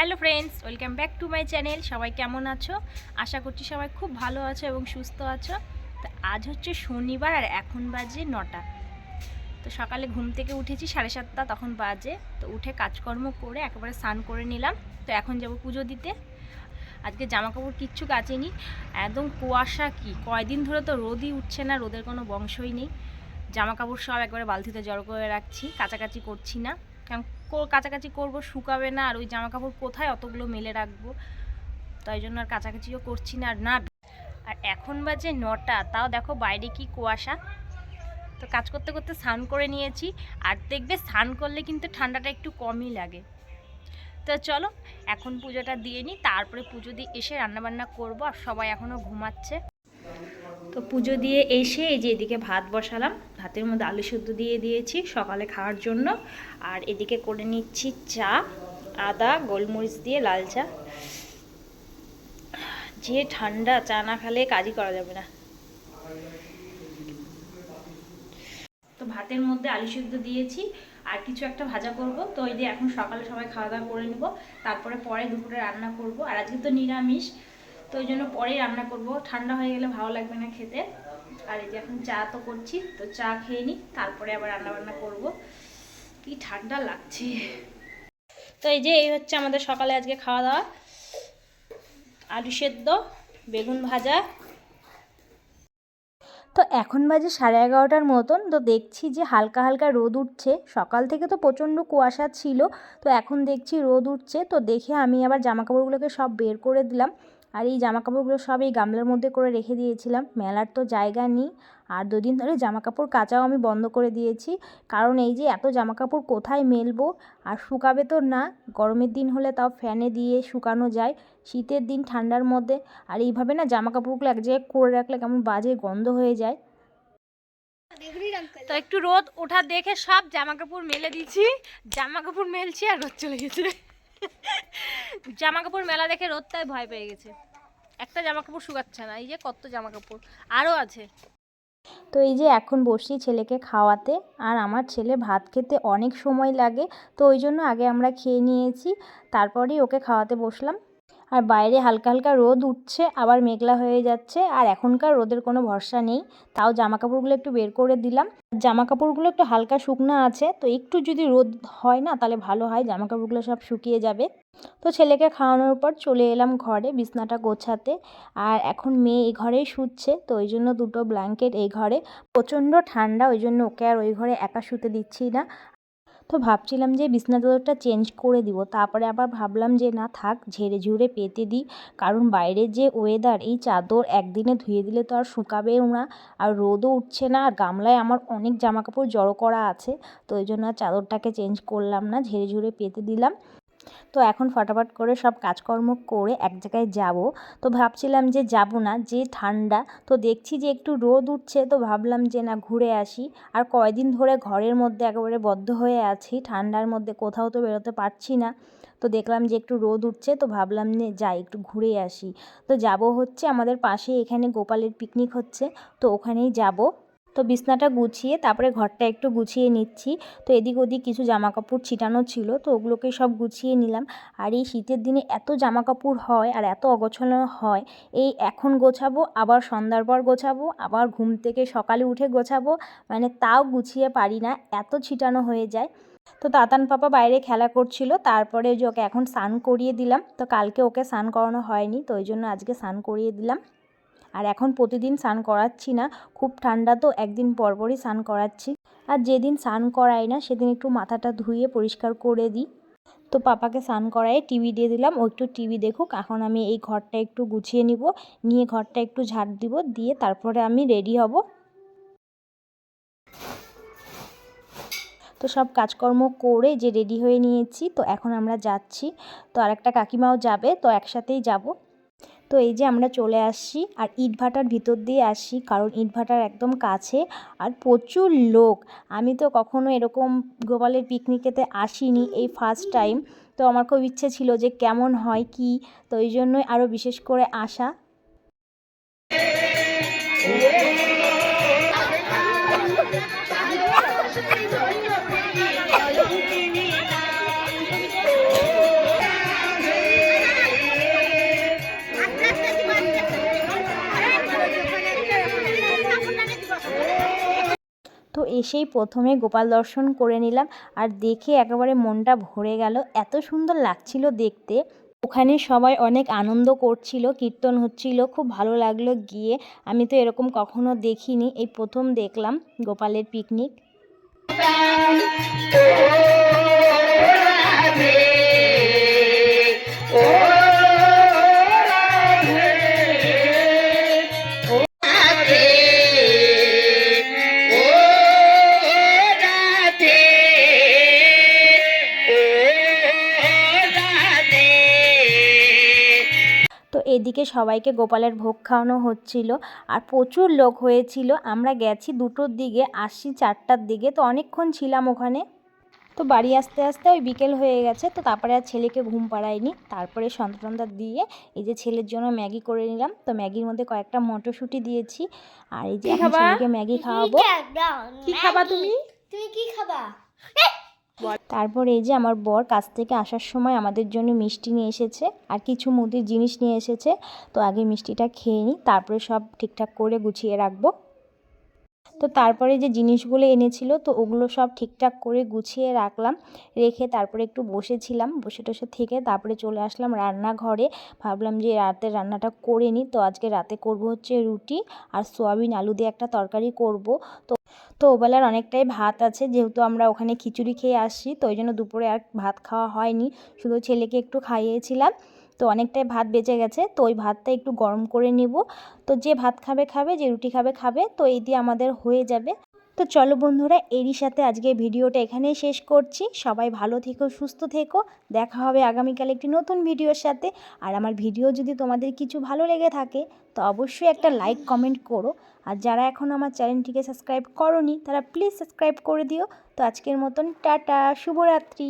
Hello friends, welcome back to my channel. সবাই কেমন আছো? আশা করছি সবাই খুব ভালো আছো এবং সুস্থ আছো। তো আজ হচ্ছে শনিবার আর এখন বাজে নটা। তো সকালে ঘুম থেকে উঠেছি, সাড়ে সাতটা তখন বাজে। তো উঠে কাজকর্ম করে একেবারে স্নান করে নিলাম। তো এখন যাব পুজো দিতে। আজকে জামা কাপড় কিচ্ছু কাচেনি। একদম কুয়াশা কি? কয়দিন ধরে তো রোদই উঠছে না, রোদের কোনো বংশই নেই। জামা কাপড় সব একবারে বালতিতে জড়ো করে রাখছি, কাচাকাচি করছি না। কারণ কো- কাচাকাচি করব, শুকাবে না, আর ওই জামা কাপড় কোথায়? অতগুলো মেলে রাখব। তাই জন্য আর কাছাকাছিও করছি না, আর না আর এখন বাজে নটা, তাও দেখো বাইরে কি কুয়াশা। তো কাজ করতে করতে স্নান করে নিয়েছি, আর দেখবে স্নান করলে কিন্তু ঠান্ডাটা একটু কমই লাগে। তো চলো, এখন পুজোটা দিয়ে নিই তারপরে পুজো দিয়ে এসে রান্নাবান্না করব, আর সবাই এখনও ঘুমাচ্ছে। তো পুজো দিয়ে এসে এই যে এদিকে ভাত বসালাম, ভাতের মধ্যে আলু সেদ্ধ দিয়ে দিয়েছি সকালে খাওয়ার জন্য। আর এদিকে করে নিচ্ছি চা, আদা, গোলমরিচ দিয়ে লাল চা। যে ঠান্ডা চা না খেলে কাজই করা যাবে না। তো ভাতের মধ্যে আলু সেদ্ধ দিয়েছি, আর কিছু একটা ভাজা করব। তো এই যে এখন সকালে সবাই খাওয়া দাওয়া করে নিব, তারপরে পরে দুপুরে রান্না করব। আর আজকে তো নিরামিষ তো ওই জন্য পরেই রান্না করব। ঠান্ডা হয়ে গেলে ভালো লাগবে না খেতে। আর এই যে এখন চা তো করছি, তো চা খেয়ে নিই, তারপরে আবার রান্না বান্না করব। কি ঠান্ডা লাগছে। তো এই যে, এই হচ্ছে আমাদের সকালে আজকে খাওয়া দাওয়া। আলু সেদ্ধ, বেগুন ভাজা। তো এখন বাজে সাড়ে এগারোটার মতন, তো দেখছি যে হালকা হালকা রোদ উঠছে। সকাল থেকে তো প্রচণ্ড কুয়াশা ছিল, তো এখন দেখছি রোদ উঠছে। তো দেখে আমি আবার জামা কাপড়গুলোকে সব বের করে দিলাম। আর এই জামা কাপড়গুলো সব এই গামলার মধ্যে করে রেখে দিয়েছিলাম। মেলার তো জায়গা নেই। আর দুদিন ধরে জামা কাপড় কাচাও আমি বন্ধ করে দিয়েছি। কারণ এই যে এত জামা কাপড় কোথায় মেলবো? আর শুকাবে তো না। গরমের দিন হলে তাও ফ্যানে দিয়ে শুকানো যায়। শীতের দিন ঠান্ডার মধ্যে। আর এইভাবে না জামা কাপড়গুলো এক জায়গায় করে রাখলে কেমন বাজে গন্ধ হয়ে যায়। তো একটু রোদ ওঠা দেখে সব জামা কাপড় মেলে দিয়েছি। জামা কাপড় মেলছি আর রোদ চলে গেছে। জামা কাপড় মেলা দেখে রোদটাই ভয় পেয়ে গেছে। একটা জামা কাপড় শুকাচ্ছে না, এই যে কত জামা কাপড় আরও আছে। তো এই যে এখন বসি ছেলেকে খাওয়াতে, আর আমার ছেলে ভাত খেতে অনেক সময় লাগে, তো ওই জন্য আগে আমরা খেয়ে নিয়েছি, তারপরেই ওকে খাওয়াতে বসলাম। আর বাইরে হালকা হালকা রোদ উঠছে, আবার মেঘলা হয়ে যাচ্ছে, আর এখনকার রোদের কোনো ভরসা নেই। তাও জামা কাপড়গুলো একটু বের করে দিলাম। জামা কাপড়গুলো একটু হালকা শুকনো আছে, তো একটু যদি রোদ হয় না, তাহলে ভালো হয় জামা কাপড়গুলো সব শুকিয়ে যাবে। তো ছেলেকে খাওয়ানোর পর চলে এলাম ঘরে বিছনাটা গোছাতে, আর এখন মেয়ে এই ঘরেই শুচ্ছে, তো ওই জন্য দুটো ব্ল্যাঙ্কেট এই ঘরে। প্রচণ্ড ঠান্ডা, ওই জন্য ওকে আর ওই ঘরে একা শুতে দিচ্ছি না। তো ভাবছিলাম যে বিছনা চাদরটা চেঞ্জ করে দিব। তারপরে আবার ভাবলাম যে না থাক, ঝেড়ে ঝুড়ে পেতে দিই। কারণ বাইরের যে ওয়েদার এই চাদর একদিনে ধুয়ে দিলে তো আর শুকাবেও না। আর রোদও উঠছে না, আর গামলায় আমার অনেক জামা কাপড় জড়ো করা আছে। তো ওই জন্য আর চাদরটাকে চেঞ্জ করলাম না, ঝেড়ে ঝুড়ে পেতে দিলাম। তো এখন ফটাফট করে সব কাজকর্ম করে এক জায়গায় যাব। তো ভাবছিলাম যে যাব না, যে ঠান্ডা, তো দেখছি যে একটু রোদ উঠছে, তো ভাবলাম যে না ঘুরে আসি। আর কয়দিন ধরে ঘরের মধ্যে একেবারে বদ্ধ হয়ে আছি, ঠান্ডার মধ্যে কোথাও তো বেরোতে পারছি না। তো দেখলাম যে একটু রোদ উঠছে, তো ভাবলাম যে যাই, একটু ঘুরে আসি। তো যাব হচ্ছে আমাদের পাশে এখানে গোপালের পিকনিক হচ্ছে, তো ওখানেই যাব। তো বিছনাটা গুছিয়ে তারপরে ঘরটা একটু গুছিয়ে নিচ্ছি। তো এদিক ওদিক কিছু জামা কাপড় ছিটানো ছিল, তো ওগুলোকে সব গুছিয়ে নিলাম। আর এই শীতের দিনে এত জামা কাপড় হয় আর এত অগোছালো হয়, এই এখন গোছাবো, আবার সন্ধ্যার পর গোছাবো, আবার ঘুম থেকে সকালে উঠে গোছাবো মানে তাও গুছিয়ে পারি না, এত ছিটানো হয়ে যায়। তো তাতান পাপা বাইরে খেলা করছিল, তারপরে ওকে এখন স্নান করিয়ে দিলাম, তো কালকে ওকে স্নান করানো হয়নি, তো ওই জন্য আজকে স্নান করিয়ে দিলাম। আর এখন প্রতিদিন স্নান করাচ্ছি না, খুব ঠান্ডা তো, একদিন পর পরই স্নান করাচ্ছি। আর যেদিন স্নান করাই না, সেদিন একটু মাথাটা ধুয়ে পরিষ্কার করে দিই। তো পাপাকে স্নান করায় টিভি দিয়ে দিলাম, ও একটু টিভি দেখুক, এখন আমি এই ঘরটা একটু গুছিয়ে নিব, নিয়ে ঘরটা একটু ঝাড় দিব, দিয়ে তারপরে আমি রেডি হব। তো সব কাজকর্ম করে যে রেডি হয়ে নিয়েছি, তো এখন আমরা যাচ্ছি। তো আরেকটা কাকিমাও যাবে, তো একসাথেই যাব। তো এই যে আমরা চলে আসছি আর ইটভাটার ভিতর দিয়ে আসি কারণ ইটভাটার একদম কাছে। আর প্রচুর লোক। আমি তো কখনো এরকম গোপালের পিকনিকেতে আসিনি এই ফার্স্ট টাইম তো আমার খুব ইচ্ছে ছিল যে কেমন হয়, কি? তো এই জন্যই আরও বিশেষ করে আসা। এসেই প্রথমে গোপাল দর্শন করে নিলাম আর দেখে একেবারে মনটা ভরে গেল। এত সুন্দর লাগছিল দেখতে। ওখানে সবাই অনেক আনন্দ করছিল, কীর্তন হচ্ছিল, খুব ভালো লাগল গিয়ে। আমি তো এরকম কখনো দেখিনি। এই প্রথম দেখলাম গোপালের পিকনিক এদিকে সবাইকে গোপালের ভোগ খাওয়ানো হচ্ছিল আর প্রচুর লোক হয়েছিল। আমরা গেছি দুটোর দিকে আসছি চারটার দিকে। তো অনেকক্ষণ ছিলাম ওখানে। তো বাড়ি আসতে আসতে ওই বিকেল হয়ে গেছে। তো তারপরে আর ছেলেকে ঘুম পাড়ায়নি। তারপরে সন্তানটা দিয়ে এই যে ছেলের জন্য ম্যাগি করে নিলাম। তো ম্যাগির মধ্যে কয়েকটা মটরশুঁটি দিয়েছি। আর এই যে ছেলেকে ম্যাগি খাওয়াবো। কি খাবা? তুমি? তুমি? কি খাবা? তারপর এই যে আমার বর কাছ থেকে আসার সময় আমাদের জন্য মিষ্টি নিয়ে এসেছে আর কিছু মুদির জিনিস নিয়ে এসেছে। তো আগে মিষ্টিটা খেয়ে নিই, তারপরে সব ঠিকঠাক করে গুছিয়ে রাখব। তো তারপরে যে জিনিসগুলো এনেছিল, তো ওগুলো সব ঠিকঠাক করে গুছিয়ে রাখলাম। রেখে তারপরে একটু বসেছিলাম, বসে টসে থেকে তারপরে চলে আসলাম রান্নাঘরে। ভাবলাম যে রাতের রান্নাটা করে নিই। তো আজকে রাতে করব হচ্ছে রুটি আর সোয়াবিন আলু দিয়ে একটা তরকারি করব। তো তো ওবেলার অনেকটাই ভাত আছে, যেহেতু আমরা ওখানে খিচুড়ি খেয়ে আসছি, তো ওই জন্য দুপুরে আর ভাত খাওয়া হয়নি। শুধু ছেলেকে একটু খাইয়েছিলাম। তো অনেকটাই ভাত বেঁচে গেছে। তো ওই ভাতটা একটু গরম করে নিব। তো যে ভাত খাবে খাবে, যে রুটি খাবে খাবে, তো এই দিয়ে আমাদের হয়ে যাবে। তো চলো বন্ধুরা, এরই সাথে আজকে ভিডিওটা এখানেই শেষ করছি। সবাই ভালো থেকো, সুস্থ থেকো। দেখা হবে আগামীকাল একটি নতুন ভিডিওর সাথে। আর আমার ভিডিও যদি তোমাদের কিছু ভালো লেগে থাকে, তো অবশ্যই একটা লাইক, কমেন্ট করো। আর যারা এখন আমার চ্যানেলটিকে সাবস্ক্রাইব করনি, তারা প্লিজ সাবস্ক্রাইব করে দিও। তো আজকের মতন টাটা, শুভরাত্রি।